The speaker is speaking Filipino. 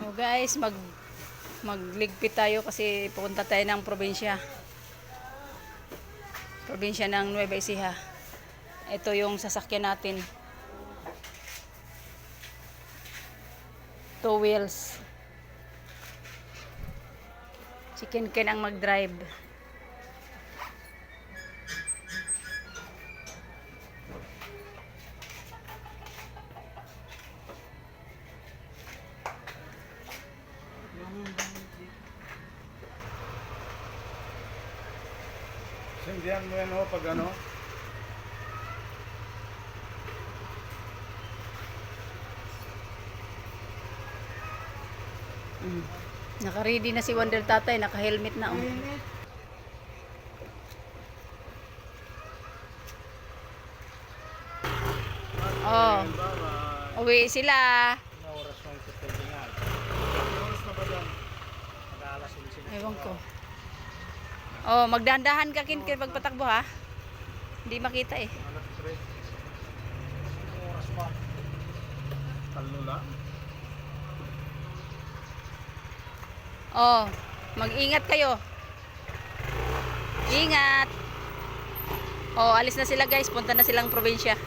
Oh guys, mag magligpit tayo kasi pupunta tayo ng probinsya. Probinsya ng Nueva Ecija. Ito yung sasakyan natin. Two wheels. Chicken Ken ang mag-drive. Sindihan mo yan ho pag ano. Mm. Naka-ready na si Wonder Tatay, naka-helmet na. Oh. Oh, uwi sila. Ano sila. Ewan ko. Oh, magdahan-dahan ka kin kay pagpatakbo ha. Hindi makita eh. Oras pa? Talo. Oh, mag-ingat kayo. Ingat. Oh, alis na sila guys. Punta na silang probinsya.